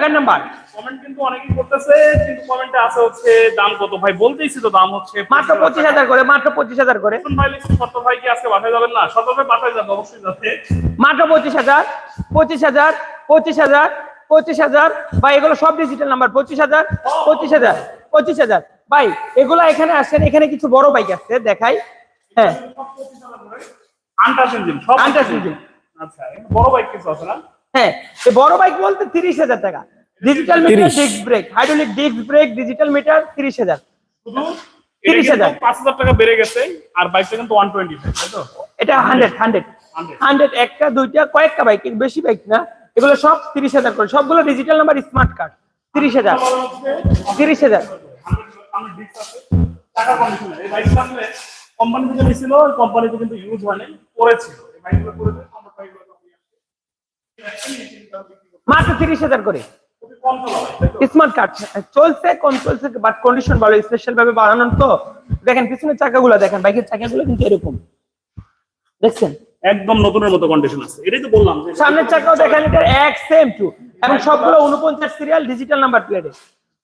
ঢাকার number? Comment কিন্তু অনেকেই করতেছে কিন্তু কমেন্টে আছে হচ্ছে দাম কত? ভাই বলতেইছি তো দাম হচ্ছে মাত্র পঁচিশ হাজার করে মাত্র পঁচিশ হাজার করে। ভাই লিখছি শর্ত ভাই কি আজকে বাসায় যাবেন না? শর্ত ভাই বাসায় যাবে অবশ্যই যাবে। মাত্র পঁচিশ হাজার পঁচিশ হাজার পঁচিশ হাজার পঁচিশ হাজার। ভাই এগুলো সব ডিজিটাল নাম্বার পঁচিশ হাজার পঁচিশ হাজার পঁচিশ হাজার। ভাই এগুলো এখানে আসেন এখানে কিছু বড় বাইক আছে দেখাই। হ্যাঁ। আনটাস ইঞ্জিন সব আনটাস engine। আচ্ছা বড় বাইক কিছু আছে না? হ্যাঁ বড় বাইক বলতে তিরিশ হাজার টাকা। Digital meter disc brake hydraulic disc brake digital meter তিরিশ হাজার। শুধু 30,000 পাঁচ হাজার টাকা বেড়ে গেছে আর বাইকটা কিন্তু ওয়ান টোয়েন্টি এটা হান্ড্রেড হান্ড্রেড হান্ড্রেড একটা দুইটা কয়েকটা বাইক বেশি বাইক না। এগুলো সব তিরিশ হাজার করে। সবগুলো ডিজিটাল নাম্বার স্মার্ট কার্ড তিরিশ হাজার। তিরিশ হাজার। কোম্পানি থেকে নিয়েছিল কোম্পানিতে কিন্তু ইউজ হয়নি পড়েছিল এই বাইকগুলো পড়েছে আমরা বাইকগুলো মাত্র তিরিশ হাজার করে? স্মার্ট কার্ড চলছে কম চলছে বাট কন্ডিশন ভালো স্পেশাল ভাবে বানানো তো। দেখেন পিছনের চাকাগুলো দেখেন বাইকের চাকাগুলো কিন্তু এরকম। দেখছেন? একদম নতুনের মতো কন্ডিশন আছে। এটাই তো বললাম সামনের চাকাও দেখেন এটা এক সেম টু এবং সবগুলো উনপঞ্চাশ সিরিয়াল ডিজিটাল নাম্বার প্লেটে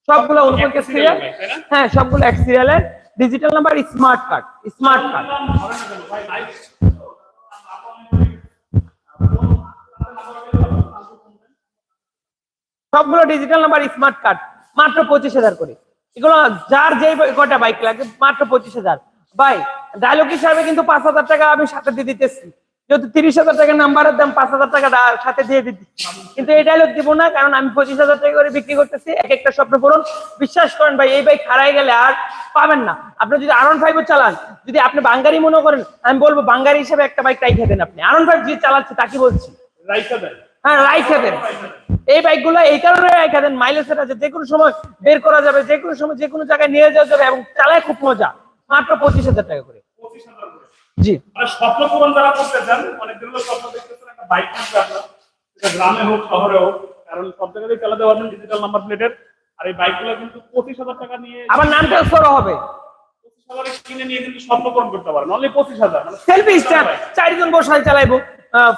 সবগুলো উনপঞ্চাশ সিরিয়াল হ্যাঁ সবগুলো এক সিরিয়ালের digital number smart card smart card সবগুলো ডিজিটাল নাম্বার স্মার্ট কার্ড মাত্র পঁচিশ হাজার করে। এগুলো যার যেই কটা বাইক লাগে মাত্র পঁচিশ হাজার। ভাই ডায়লগ হিসাবে কিন্তু পাঁচ হাজার টাকা আমি সাথে দিয়ে দিতেছি। যেহেতু তিরিশ হাজার টাকা নাম্বারের দাম, পাঁচ হাজার টাকা সাথে দিয়ে দিচ্ছি কিন্তু এই ডায়লগ দিব না, কারণ আমি পঁচিশ হাজার টাকা করে বিক্রি করতেছি, এক একটা স্বপ্ন পূরণ। বিশ্বাস করেন ভাই, এই বাইক হারাই গেলে আর পাবেন না। আপনি যদি আরন ফাইভ চালান, যদি আপনি বাঙ্গারি মনে করেন, আমি বলব বাঙ্গারি হিসেবে একটা বাইক রাইখে দেন আপনি। আরন ফাইভ যে চালাচ্ছে, তাকে বলছি। দেয় হ্যাঁ রাইখে দেন এই বাইকগুলো এই কারণে রাইখে দেন মাইলেজের আছে যে কোনো সময় বের করা যাবে যে কোনো সময় যে কোনো জায়গায় নিয়ে যাওয়া যাবে এবং চালায় খুব মজা মাত্র পঁচিশ হাজার টাকা করে। জি। মানে স্বপ্ন পূরণ যারা করতে চান অনেক দিন স্বপ্ন দেখতেছেন একটা বাইক কিনবে আপনার। গ্রামে হোক শহরে হোক কারণ সব জায়গায় চালাতে পারবেন ডিজিটাল নাম্বার প্লেটের আর এই বাইকগুলো কিন্তু পঁচিশ হাজার টাকা নিয়ে আবার নাম ট্রান্সফার হবে। কিনে নিয়ে কিন্তু স্বপ্ন পূরণ করতে পারেন। অনলি পঁচিশ হাজার সেলফি স্ট্যান্ড চারজন বসায় চালাইবো।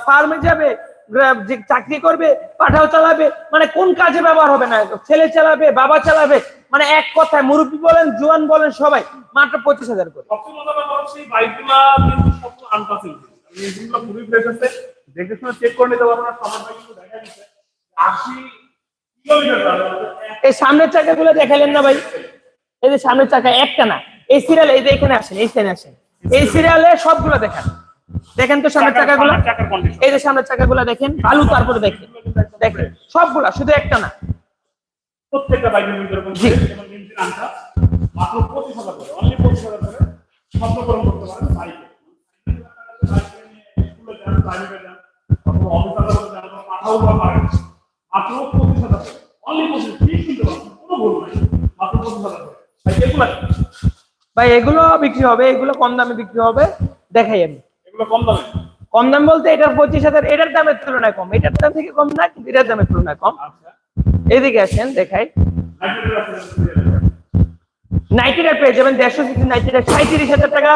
ফার্মে যাবে যে চাকরি করবে পাঠাও চালাবে মানে কোন কাজে ব্যবহার হবে না? ছেলে চালাবে বাবা চালাবে মানে এক কথায় মুরব্বী বলেন জোয়ান বলেন সবাই মাত্র পঁচিশ হাজার করে। এই দেখে শুনে চেক করে নিতে না সবার কিন্তু দেখা আশি এই সামনের চাকাগুলো দেখালেন না ভাই? এই যে সামনের চাকা একটা না এই সিরিয়াল এই যে এখানে আসেন এইখানে আসেন। এই সিরিয়ালে সবগুলো দেখেন। দেখেন তো সামনের চাকাগুলো। এই যে সামনের চাকাগুলো দেখেন ভালো তারপরে দেখেন। দেখেন সবগুলা শুধু একটা না। প্রত্যেকটা বাইকের মধ্যে জি। ফ্রেশ এবং ইঞ্জিন আনটা মাত্র পঁচিশ হাজার করে। অনলি পঁচিশ হাজার করে স্বপ্ন করতে পারেন বাইকে স্কুলে যান প্রাইভেটে যান অথবা অফিস আদালতে যান অথবা পাঠাও বা পারেন মাত্র পঁচিশ হাজার অনলি পঁচিশ ঠিক শুনতে পাচ্ছেন কোনো ভুল নাই মাত্র পঁচিশ হাজার ভাই এগুলো ভাই এগুলো বিক্রি হবে এগুলো কম দামে বিক্রি হবে দেখাই আমি। কম দামে? কম দাম বলতে এটার পঁচিশ হাজার এটার দামের তুলনায় কম। এটার দাম থেকে কম না কিন্তু এটার দামের তুলনায় কম। আচ্ছা। এদিকে আসেন দেখাই। নাইটিটা পেয়ে যাবেন দেড়শো সিসি নাইটিটা সাঁত্রিশ হাজার টাকা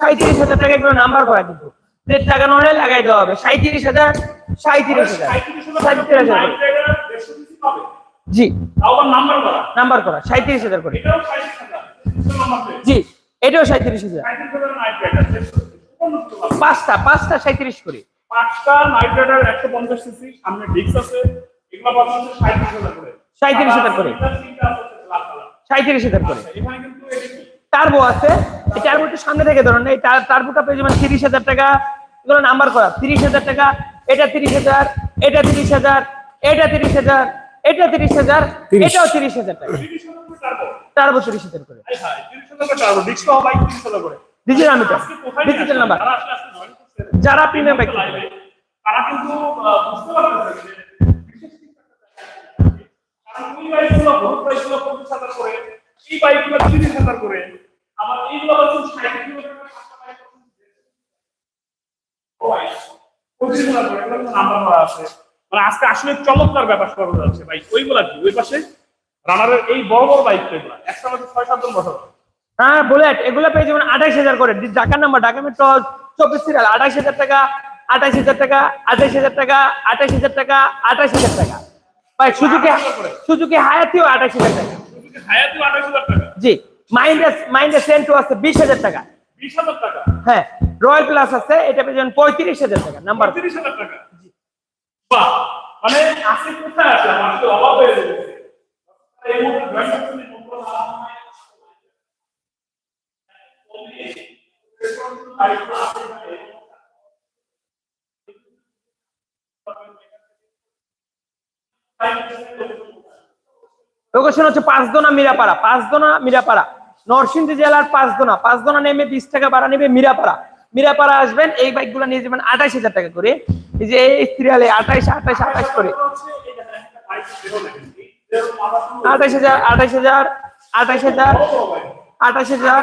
সাঁত্রিশ হাজার টাকা এগুলো নাম্বার করা কিন্তু। দেড় টাকা নহলে লাগাই দেওয়া হবে। সাঁত্রিশ হাজার সাঁত্রিশ হাজার। সাঁত্রিশ হাজার জি। নাম্বার করা? সাঁত্রিশ হাজার করে। জি এটাও সাঁত্রিশ হাজার সাইজ হাজার নাইট রাইডার পাঁচটা পাঁচটা সাঁত্রিশ করে। পাঁচটা নাইট রাইডার একশো পঞ্চাশ সিসি সামনে ডিস্ক আছে এগুলো পাবেন সাঁত্রিশ হাজার করে। 37,000 করে। আর তিনটা আছে হচ্ছে black color। সাঁত্রিশ হাজার করে। এখানে কিন্তু এটা কি? টার্বো আছে। এই টার্বো একটু সামনে থেকে ধরুন এই টার্বোটা পেয়ে যাবেন তিরিশ হাজার টাকা। এগুলো নাম্বার করা তিরিশ হাজার টাকা এটা তিরিশ হাজার এটা তিরিশ হাজার এটা তিরিশ হাজার এটা তিরিশ হাজার এটাও তিরিশ হাজার টাকা। তিরিশ হাজার করে। টার্বো। টার্বো তিরিশ হাজার করে। ডিজিটাল মিটার ডিজিটাল নাম্বার আসলে? যারা প্রিমিয়াম বাইক তারা কিন্তু বুঝতে পারতেছে একটা বাইকগুলো বহুত বাইকগুলো হাজার করে এই বাইকগুলো তিরিশ হাজার করে আবার এইগুলো হচ্ছে ষাট কিলোমিটার পঁচিশ হাজার করে এগুলো কিন্তু নাম্বার করা আছে। মানে আজকে আসলে চমৎকার ব্যাপার করা যাচ্ছে ভাই ওইগুলা কি? ওই পাশে রানারের এই বড় বড় বাইক এগুলা। একসাথে মধ্যে ছয় সাতজন বসানো হ্যাঁ বুলেট এগুলো পেয়ে যাবেন আঠাইশ হাজার করে। ঢাকার নাম্বার ঢাকা মেট্রো চব্বিশ সিরিয়াল আঠাইশ হাজার টাকা আঠাইশ হাজার টাকা আঠাইশ হাজার টাকা আঠাইশ হাজার টাকা আঠাইশ হাজার টাকা। ভাই সুজুকি আঠাশ করে। সুজুকি হায়াতিও আঠাশ হাজার টাকা। আঠাশ জি মাইন্ডাস মাইন্ডাস সেন্টু আছে বিশ হাজার টাকা। হ্যাঁ রয়্যাল প্লাস আছে এটা পেয়েছেন পঁয়ত্রিশ হাজার টাকা নাম্বার পঁয়ত্রিশ হাজার টাকা। মানে আজকে কোথায় আছে? আমার তো অভাব হয়ে গেছে। এই মুহূর্তে জয়েন করছেন এই বন্ধুরা আমার মনে হয় লোকেশন হচ্ছে পাঁচদোনা মিরাপাড়া পাঁচদোনা মিরাপাড়া নরসিংদী জেলার পাঁচদোনা পাঁচদোনা নেমে বিশ টাকা ভাড়া নেবে মিরাপাড়া মিরাপাড়া আসবেন, এই বাইকগুলো নিয়ে যাবেন আঠাশ হাজার টাকা করে। এই যে এই সিরিয়ালে আঠাশ আঠাশ আঠাশ করে। আঠাশ হাজার আঠাশ হাজার আঠাশ হাজার আঠাশ হাজার।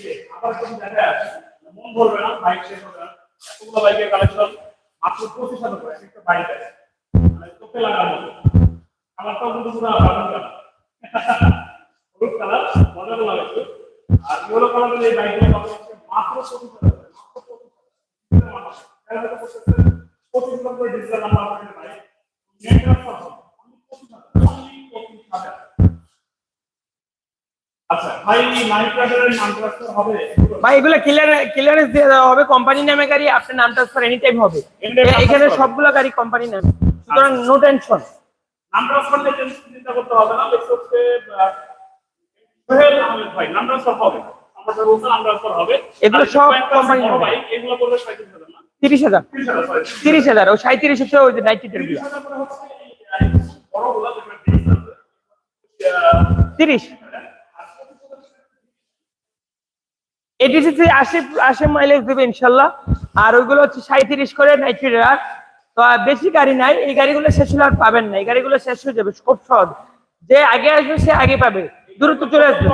যে আবার কিন্তু দেখা যাচ্ছে, মন ভরবে না বাইক শেষ হবে না। এতগুলো বাইকের কালেকশন মাত্র পঁচিশ হাজার করে। একটা বাইক আছে। মানে চোখে লাগানো আমারটাও কিন্তু পুরো বাদাম কালার হলুদ কালার মজার লাগছে আর ইয়েলো কালারের এই বাইকগুলো মাত্র পঁচিশ হাজার মাত্র পঁচিশ হাজার। পঁচিশ হাজার। করে ডিজিটাল নাম্বার বাইক পঁচিশ হাজার। পঁচিশ হাজার। ভাই এগুলো ক্লিয়ারেন্স দিয়ে গাড়ি আপনার নাম ট্রান্সফার এনি টাইম হবে এখানে সবগুলো গাড়ি কোম্পানি নামে। সুতরাং নো টেনশন নাম এগুলো সব কোম্পানি নামে। এগুলো বললে ও 37 হচ্ছে ওই যে 90 তিরিশ এটিসি আশি আশি মাইলেজ দেবে ইনশাল্লাহ। আর ওইগুলো হচ্ছে সাঁত্রিশ করে নাইট রাইডার তো বেশি গাড়ি নাই এই গাড়িগুলো শেষ হলে আর পাবেন না। এই গাড়িগুলো শেষ হয়ে যাবে খুব সহজ। যে আগে আসবে সে আগে পাবে। দ্রুত চলে আসবে।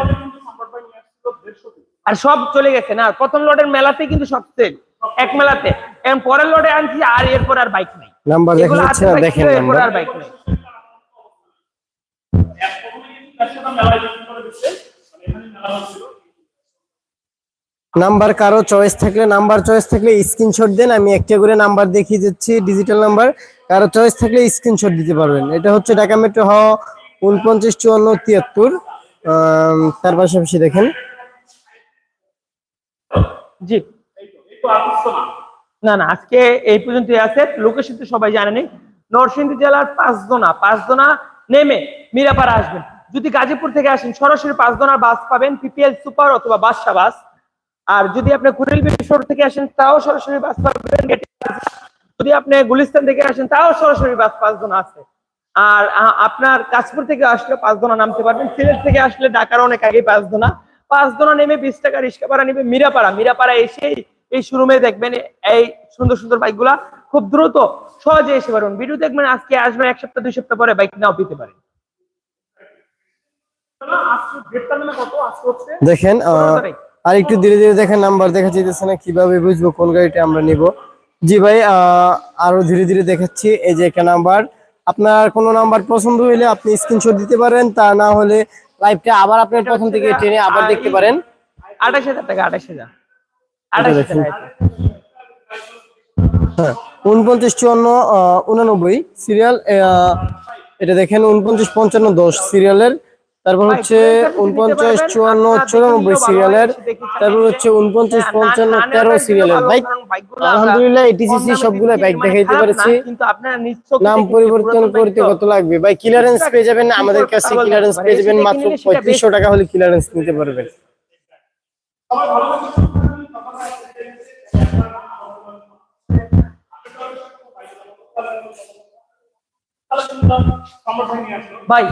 আর সব চলে গেছে না। প্রথম লটের মেলাতে কিন্তু সব সেল এক মেলাতে। এখন পরের লটে আনছি আর এরপর আর বাইক নেই। নাম্বার দেখা এগুলো যাচ্ছে হাতে না বাইক দেখেন এরপর নাম্বার আর বাইক নেই। দিচ্ছে মানে এখানে মেলা হচ্ছিল। নাম্বার কারও চয়েস থাকলে, নাম্বার চয়েস থাকলে স্ক্রিনশট দেন, আমি একটা করে নাম্বার দেখিয়ে দিচ্ছি ডিজিটাল নাম্বার। কারও চয়েস থাকলে স্ক্রিনশট দিতে পারবেন। এটা হচ্ছে ঢাকা মেট্রো হ উনপঞ্চাশ চুয়ান্ন তিয়াত্তর। তার পাশাপাশি দেখেন। জি। না না, আজকে এই পর্যন্ত আছে। লোকেশন তো সবাই জানেনি নরসিংদী জেলার পাঁচদোনা পাঁচদোনা নেমে মিরাপাড়া আসবেন। যদি গাজীপুর থেকে আসেন, সরাসরি পাঁচদোনার বাস পাবেন পিপিএল সুপার অথবা বাদশা বাস আর যদি আপনি কুড়িল শোর থেকে আসেন তাও সরাসরি বাস পাবেন যদি আপনি গুলিস্তান থেকে আসেন তাও সরাসরি বাস পাঁচদোনা আছে। আর আপনার কাশপুর থেকে আসলে পাঁচদোনা নামতে পারবেন। সিলেট থেকে আসলে ঢাকার অনেক আগে পাঁচদোনা পাঁচদোনা নেমে বিশ টাকা রিক্সা ভাড়া নেবে মিরাপাড়া। মিরাপাড়া এসেই এই শোরুমে দেখবেন এই সুন্দর সুন্দর বাইকগুলা খুব দ্রুত সহজে এসে পারবেন। ভিডিও দেখবেন আজকে আসবেন এক সপ্তাহ দুই সপ্তাহ পরে বাইক নাও পেতে পারেন। মানে কত? দেখেন। আর একটু ধীরে ধীরে দেখেন নাম্বার দেখা যেতেছে না কীভাবে বুঝব কোন গাড়িটা আমরা নিব? জি ভাই আরও ধীরে ধীরে দেখাচ্ছি এই যে একটা নাম্বার। আপনার কোনো নাম্বার পছন্দ হইলে আপনি স্ক্রিনশট দিতে পারেন তা না হলে লাইভটা আবার আপনি প্রথম থেকে টেনে আবার দেখতে পারেন। আঠাশ হাজার টাকা আঠাশ হাজার। হ্যাঁ উনপঞ্চাশ চুয়ান্ন উনানব্বই সিরিয়াল এটা দেখেন উনপঞ্চাশ পঞ্চান্ন দশ সিরিয়ালের। তারপর হচ্ছে উনপঞ্চাশ চুয়ান্ন চুরানব্বই সিরিয়ালের তারপর হচ্ছে উনপঞ্চাশ পঞ্চান্ন তেরো সিরিয়ালের। বাইক আলহামদুলিল্লাহ এটিসিসি সবগুলো বাইক দেখাইতে পারছি। নাম পরিবর্তন করতে কত লাগবে? ভাই ক্লিয়ারেন্স পেয়ে যাবেন আমাদের কাছে ক্লিয়ারেন্স পেয়ে যাবেন মাত্র পঁয়ত্রিশশো টাকা হলে ক্লিয়ারেন্স নিতে পারবেন। ভাই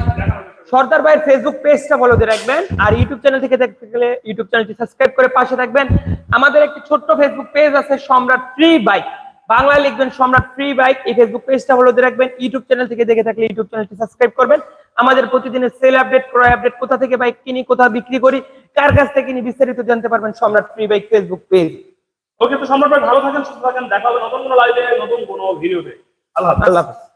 সর্দার ভাইয়ের ফেসবুক পেজটা ফলো দিয়ে রাখবেন আর ইউটিউব চ্যানেল থেকে দেখতে গেলে ইউটিউব চ্যানেলটি সাবস্ক্রাইব করে পাশে থাকবেন। আমাদের একটি ছোট্ট ফেসবুক পেজ আছে সম্রাট ফ্রি বাইক বাংলায় লিখবেন সম্রাট ফ্রি বাইক এই ফেসবুক পেজটা হলো দিয়ে রাখবেন। ইউটিউব চ্যানেল থেকে দেখে থাকলে ইউটিউব চ্যানেলটি সাবস্ক্রাইব করবেন। আমাদের প্রতিদিনের সেল আপডেট ক্রয় আপডেট কোথা থেকে বাইক কিনি কোথা বিক্রি করি কার কাছ থেকে কিনি বিস্তারিত জানতে পারবেন Samrat free bike Facebook page okay তো সম্রাট ভাই ভালো থাকেন সুস্থ থাকেন। দেখা হবে নতুন কোনো লাইভে নতুন কোনো ভিডিওতে আল্লাহ আল্লাহ হাফেজ।